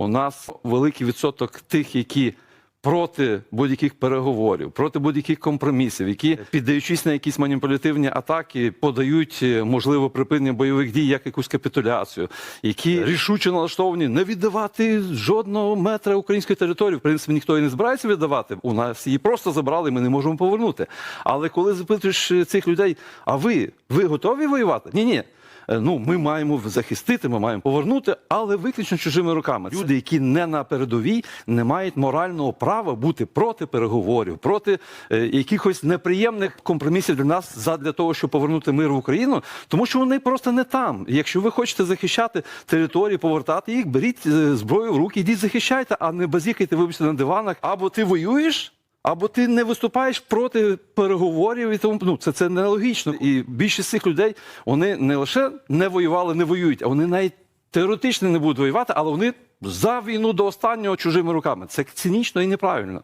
У нас великий відсоток тих, які проти будь-яких переговорів, проти будь-яких компромісів, які, піддаючись на якісь маніпулятивні атаки, подають е, можливо припинення бойових дій як якусь капітуляцію, які рішуче налаштовані не віддавати жодного метра української території. В принципі, ніхто і не збирається віддавати. У нас її просто забрали, ми не можемо повернути. Але коли запитуєш е, цих людей, а ви, ви готові воювати? Ні, ні. Е, Ну, ми маємо захистити, ми маємо повернути, але виключно чужими руками. Люди, які не на передовій, не мають морального права бути проти переговорів, проти е, якихось неприємних компромісів для нас задля того, щоб повернути мир в Україну, тому що вони просто не там. Якщо ви хочете захищати території, повертати їх, беріть е, зброю в руки, йдіть захищайте, а не базікайте, вибачте, на диванах. Або ти воюєш. Або ти не виступаєш проти переговорів і тому ну це, це нелогічно. І більшість цих людей вони не лише не воювали, не воюють, а вони навіть теоретично не будуть воювати, але вони за війну до останнього чужими руками. Це цинічно і неправильно.